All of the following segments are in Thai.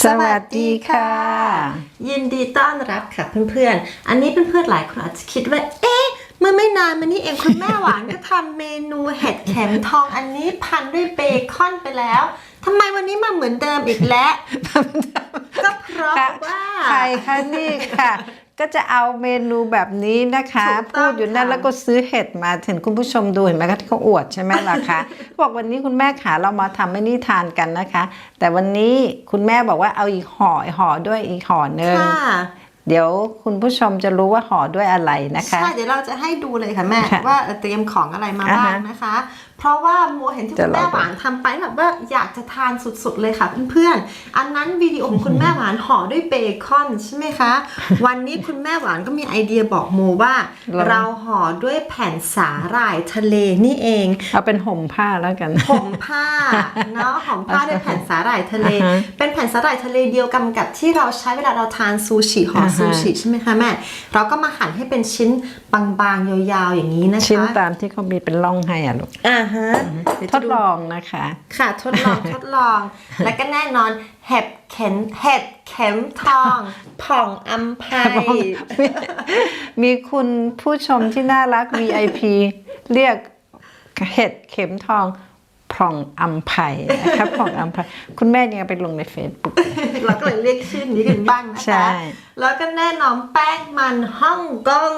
สวัสดีค่ะ ยินดีต้อนรับค่ะเพื่อนๆ อันนี้เพื่อนๆหลายคนอาจจะคิดว่า เอ๊ะเมื่อไม่นานมานี้เองคุณแม่หวานก็ทำเมนูเห็ดเข็มทองอันนี้พันด้วยเบคอนไปแล้วทำไมวันนี้มาเหมือนเดิมอีกแล้วก็เพราะว่า ใครคะนี่ค่ะ ก็จะเอาเมนูแบบนี้นะคะถูกต้องพูดอยู่นั่นค่ะแล้วก็ซื้อเห็ดมาถึงคุณผู้ชมดูเห็นไหมคะที่เขาอวดใช่ไหมล่ะคะบอกวันนี้คุณแม่ขาเรามาทำไม่นี่ทานกันนะคะ แต่วันนี้คุณแม่บอกว่าเอาอีกห่อห่อด้วยอีกห่อหนึ่งค่ะเดี๋ยวคุณผู้ชมจะรู้ว่าห่อด้วยอะไรนะคะ ใช่ เดี๋ยวเราจะให้ดูเลยค่ะแม่ค่ะว่าเอ่อเตรียมของอะไรมาอ่าบ้างฮะนะคะ เพราะว่าโมเห็นที่จะคุณแม่ลองหวานทำไปแบบว่าอยากจะทานสุดๆเลยค่ะเพื่อนๆ อันนั้นวิดีโอของคุณแม่หวานห่อด้วยเบคอนใช่ไหมคะ วันนี้คุณแม่หวานก็มีไอเดียบอกโมว่า เราห่อด้วยแผ่นสาหร่ายทะเลนี่เอง เอาเป็นห่มผ้าแล้วกันห่มผ้าเนาะห่มผ้าด้วยแผ่นสาหร่ายทะเลอ่าฮะเป็นแผ่นสาหร่ายทะเลเดียวกันกับที่เราใช้เวลาเราทานซูชิห่ออ่าฮะซูชิใช่ไหมคะแม่เราก็มาหั่นให้เป็นชิ้นบางๆยาวๆอย่างนี้นะคะชิ้นตามที่เขามีเป็นร่องให้อะลูกอ่าฮะเยวทจะดลองนะคะ ค่ะ ทดลอง ทดลอง แล้วก็แน่นอนเห็บเข็มเห็ดเข็มทอง ผ่องอัมไพมีคุณผู้ชมที่น่ารัก VIP เรียกเห็ดเข็มทองพร่องอัมไพนะครับพร่องอัมไพคุณแม่ยังเอาไปลงใน Facebook เราก็เลยเรียกชื่อนี้กันบ้างนะใช่ คะ แล้วก็แน่นอนแป้งมันฮ่องกง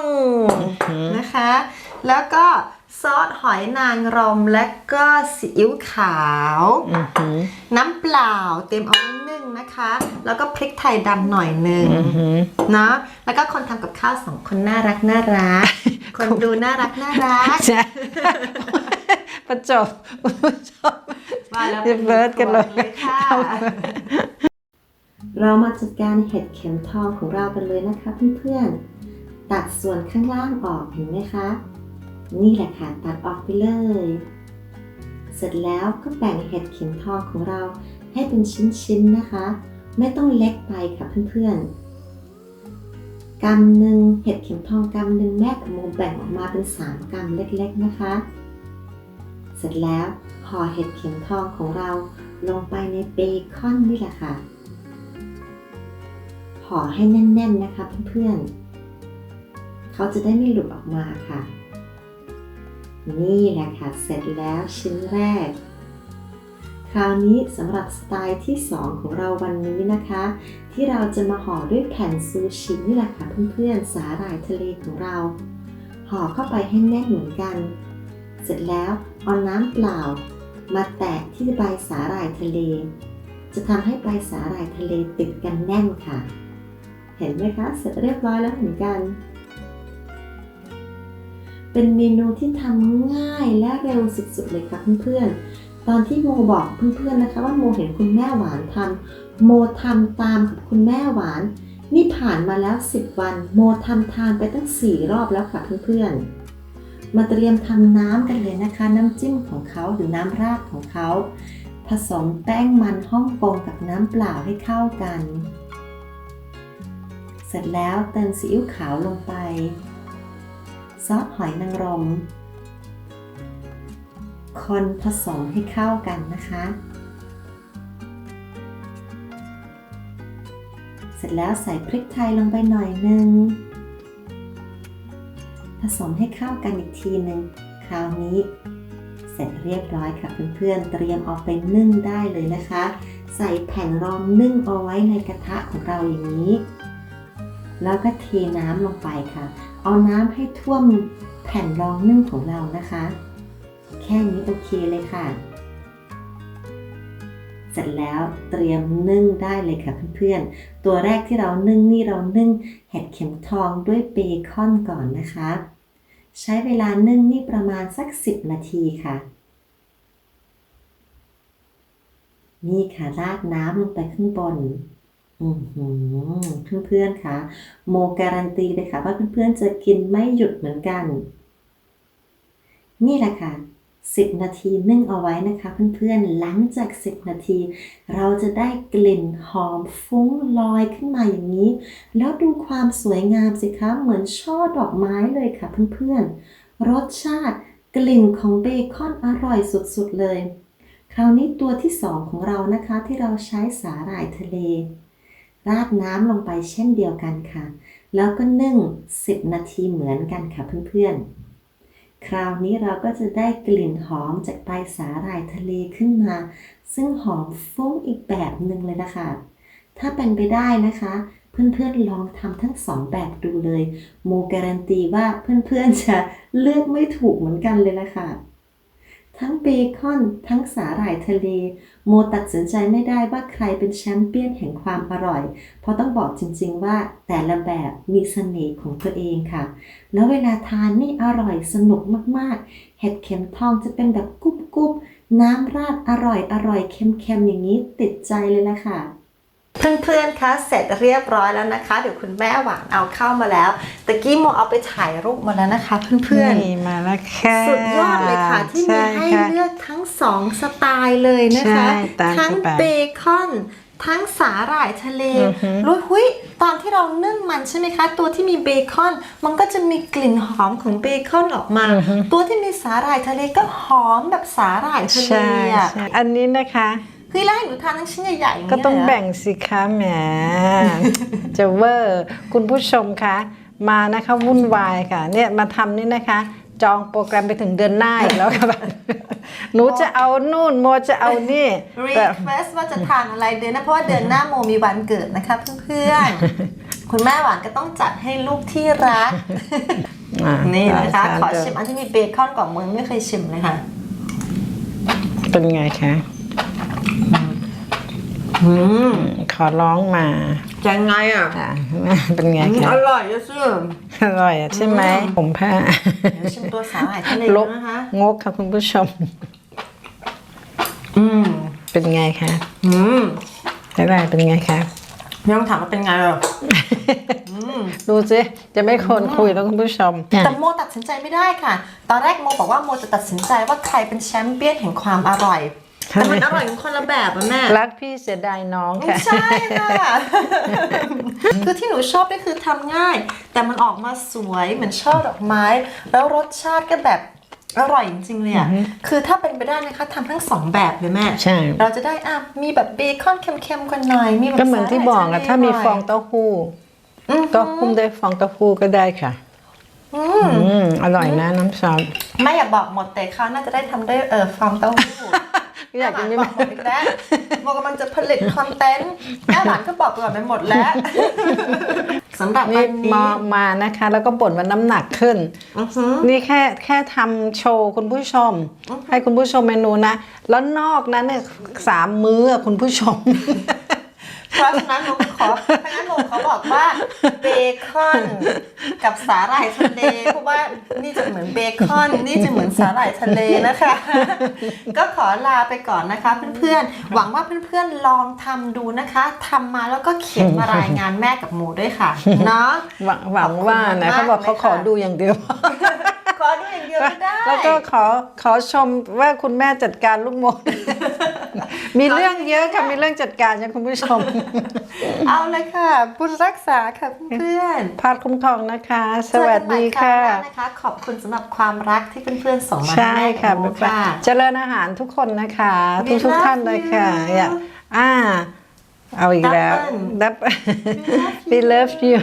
นะคะ แล้วก็ ซอสหอยนางรมและก็ซีอิ๊วขาว อือหือน้ำเปล่าเต็มเอาไว้นึ่งนะคะ แล้วก็พริกไทยดำหน่อยหนึ่ง อือหือ เนาะแล้วก็คนทำกับข้าวสองคนน่ารักน่ารัก คนดูน่ารักน่ารักใช่ ประจบคุณผู้ชมว่าแล้วเรียบเบิร์ดกันเลยเลย ค่ะเรามาจัดการเห็ดเข็มทองของเรากันเลยนะคะเพื่อนๆตัดส่วนข้างล่างออกเห็นไหมคะ นี่แหละค่ะตัดออกไปเลย เสร็จแล้วก็แบ่งเห็ดเข็มทองของเราให้เป็นชิ้นๆนะคะ ไม่ต้องเล็กไปค่ะเพื่อนๆกำหนึ่งเห็ดเข็มทองกำหนึ่งแม่กับโมแบ่งออกมาเป็นสามกำเล็กๆนะคะ เสร็จแล้วห่อเห็ดเข็มทองของเราลงไปในเบคอนนี่แหละค่ะห่อให้แน่นๆนะคะเพื่อนๆ เขาจะได้ไม่หลุดออกมาค่ะ นี่แหละค่ะเสร็จแล้วชิ้นแรก คราวนี้สำหรับสไตล์ที่ 2 ของเราวันนี้นะคะ ที่เราจะมาห่อด้วยแผ่นซูชินี่แหละค่ะเพื่อนๆสาหร่ายทะเลของเรา ห่อเข้าไปให้แน่นเหมือนกัน เสร็จแล้วเอาน้ำเปล่า มาแตะที่ใบสาหร่ายทะเล จะทำให้ใบสาหร่ายทะเลติดกันแน่นค่ะ เห็นไหมคะเสร็จเรียบร้อยแล้วเหมือนกัน เป็นเมนูที่ทำง่ายและเร็วสุดๆเลยค่ะเพื่อนๆ ตอนที่โมบอกเพื่อนๆนะคะ ว่าโมเห็นคุณแม่หวานทำโมทำตามกับคุณแม่หวาน นี่ผ่านมาแล้ว 10 วัน โมทำทานไปตั้ง 4 รอบแล้วค่ะเพื่อนๆ มาเตรียมทำน้ำกันเลยนะคะ น้ำจิ้มของเขาหรือน้ำราดของเขา ผสมแป้งมันฮ่องกงกับน้ำเปล่าให้เข้ากัน เสร็จแล้วเติมซีอิ๊วขาวลงไป ซอสหอยนางรม คนผสมให้เข้ากันนะคะ เสร็จแล้วใส่พริกไทยลงไปหน่อยนึง ผสมให้เข้ากันอีกทีหนึ่งคราวนี้เสร็จเรียบร้อยค่ะเพื่อนๆ เตรียมเอาไปนึ่งได้เลยนะคะ ใส่แผ่นรองนึ่งเอาไว้ในกระทะของเราอย่างนี้ แล้วก็เทน้ำลงไปค่ะ เอาน้ำให้ท่วมแผ่นรองนึ่งของเรานะคะ แค่นี้โอเคเลยค่ะ เสร็จแล้วเตรียมนึ่งได้เลยค่ะเพื่อนๆ ตัวแรกที่เรานึ่งนี่เรานึ่งเห็ดเข็มทองด้วยเบคอนก่อนนะคะ ใช้เวลานึ่งนี่ประมาณสัก 10 นาทีค่ะนี่ค่ะราดน้ำลงไปข้างบน อือหือเพื่อนๆค่ะโมการันตีเลยค่ะ ว่าเพื่อนๆจะกินไม่หยุดเหมือนกัน นี่แหละค่ะ10 นาทีนึ่งเอาไว้นะคะเพื่อนๆ หลังจาก 10 นาที เราจะได้กลิ่นหอมฟุ้งลอยขึ้นมาอย่างนี้ แล้วดูความสวยงามสิคะ เหมือนช่อดอกไม้เลยค่ะเพื่อนๆ รสชาติกลิ่นของเบคอนอร่อยสุดๆเลยคคราวนี้ตัวที่สองของเรานะคะที่เราใช้สาหร่ายทะเล ราดน้ำลงไปเช่นเดียวกันค่ะ แล้วก็นึ่ง 10 นาทีเหมือนกันค่ะเพื่อนๆ คราวนี้เราก็จะได้กลิ่นหอมจากใบสาหร่ายทะเลขึ้นมา ซึ่งหอมฟุ้งอีกแบบหนึ่งเลยนะคะ ถ้าเป็นไปได้นะคะเพื่อนๆลองทำทั้งสองแบบดูเลย โมการันตีว่าเพื่อนๆจะเลือกไม่ถูกเหมือนกันเลยละค่ะ ทั้งเบคอน ทั้งสาหร่ายทะเล โมตัดสินใจไม่ได้ว่าใครเป็นแชมเปี้ยนแห่งความอร่อย เพราะต้องบอกจริงๆว่าแต่ละแบบมีเสน่ห์ของตัวเองค่ะ แล้วเวลาทานนี่อร่อยสนุกมากๆ เห็ดเข็มทองจะเป็นแบบกุ๊บๆ น้ำราดอร่อยอร่อยเค็มๆ อย่างนี้ติดใจเลยละค่ะ เพื่อนๆ คะ เสร็จเรียบร้อยแล้วนะคะ เดี๋ยวคุณแม่หวานเอาเข้ามาแล้ว ตะกี้โมเอาไปถ่ายรูปมาแล้วนะคะ เพื่อนๆ นี่มาแล้วค่ะ สุดยอดเลยค่ะ ที่มีช่ให้ค่ะเลือกทั้งสองสไตล์เลยนะคะใช่ตามทั้งสไตล์เบคอนทั้งสาหร่ายทะเลอือฮึรู้หุยตอนที่เรานึ่งมันใช่ไหมคะ ตัวที่มีเบคอน มันก็จะมีกลิ่นหอมของเบคอนออกมา ตัวที่มีสาหร่ายทะเลก็หอมแบบสาหร่ายทะเลใช่อะใช่อันนี้นะคะ คือแล้วให้หนูทานทั้งชิ้นใหญ่ๆอย่างก็นี้ต้องเลยเหรอแบ่งสิคะแหม จะเวอร์คุณผู้ชมคะ มานะคะวุ่นวายค่ะ เนี่ยมาทำนี่นะคะ จองโปรแกรมไปถึงเดือนหน้าอีกแล้วค่ะหนูจะเอานู่นโมจะเอานี่รีแต่เควสว่าจะทานอะไรเดือนหนะเพราะว่าเดือนหน้าโมมีวันเกิดนะคะเพื่อนๆ คุณแม่หวานก็ต้องจัดให้ลูกที่รัก อะนี่นะคะได้ขอชิมอันที่มีเบคอนก่อนมือไม่เคยชิมเลยค่ะ เป็นไงคะ อืมขอร้องมายังไงอะอะเป็นไงอคะร่อยจะเสื่อม อร่อยอะใช่ไหมผมผ้า เดี๋ยวชิมตัวสาหร่ายทะเลลบนะคะ งกค่ะคุณผู้ชม อืม เป็นไงคะอืมอะไรเป็นไงคะไม่ต้องถามว่าเป็นไงหรอกดูสิจะไม่คนคุยแล้วคุณผู้ชมแต่โมตัดสินใจไม่ได้ค่ะ ตอนแรกโมบอกว่าโมจะตัดสินใจว่าใครเป็นแชมเปี้ยนแห่งความอร่อย แต่มันอร่อยกันคนละแบบอะแม่รักพี่เสียดายน้องไม่ค่ะใช่ค่ะคือที่หนูชอบก็คือทำง่าย แต่มันออกมาสวยเหมือนช่อดอกไม้ แล้วรสชาติก็แบบอร่อยจริงๆเลยอะคือถ้าเป็นไปได้นะคะทำทั้งสองแบบเลยแม่ ใช่ เราจะได้อะมีแบบเบคอนเค็มๆกันหน่อยมีแบบก็เหมือนที่บอกอะสหร่ยทะเลถ้ามีหน่ยฟองเต้าหู้อืมก็คุ้มด้วยฟองเต้าหู้ก็ได้ค่ะอืมอืมอร่อยนะน้ำซอสไม่อยากบอกหมดแต่เขาวน่าจะได้ทำด้วยเออฟองเต้าหู้ อยากกินแม่ไม่หวานบอกหมดอีกแล้วโมกำลังจะผลิตคอนเทนต์แม่หวานก็บอกไปก่อนไปหมดแล้วสำหรับวันี่นมานี้มานะคะ แล้วก็บ่นว่าน้ำหนักขึ้น อือหือ นี่แค่แค่ทำโชว์คุณผู้ชมให้คุณผู้ชมเมนูนะ แล้วนอกนั้นเนี่ยสามมื้ออะคุณผู้ชม เพราะฉะนั้นหนูขอเพราะฉะนั้นหนูเขาบอกว่าเบคอนกับสาหร่ายทะเลเพราะว่านี่จะเหมือนเบคอน นี่จะเหมือนสาหร่ายทะเลนะคะ ก็ขอลาไปก่อนนะคะ เพื่อนๆ หวังว่าเพื่อนๆลองทำดูนะคะทำมาแล้วก็เขียนมารายงานแม่กับหมูด้วยค่ะ เนาะหวังหวังว่านะขอบคุณเขาบอกเขามากเลยขอค่ะดูอย่างเดียวขอดูอ ย่างเดียวก็ได้ แล้วก็ขอขอชมว่าคุณแม่จัดการลูกโมมีเรื่องเยอะค่ะ มีเรื่องจัดการนะคุณผู้ชม เอาเลยค่ะบุญรักษาค่ะเพื่อนๆพาดคุ้มครองนะคะ สวัสดีค่ะเจอกันใหม่ราวหน้านะคะ ขอบคุณสำหรับความรักที่เพื่อนๆส่งมาให้ใช่แม่ค่ะกับโมค่ะเจริญอาหารทุกคนนะคะ We ทุกทุก love ท่านเลยค่ะ you อย่าอ่าเอาอีกแล้ว Double ดับ We love you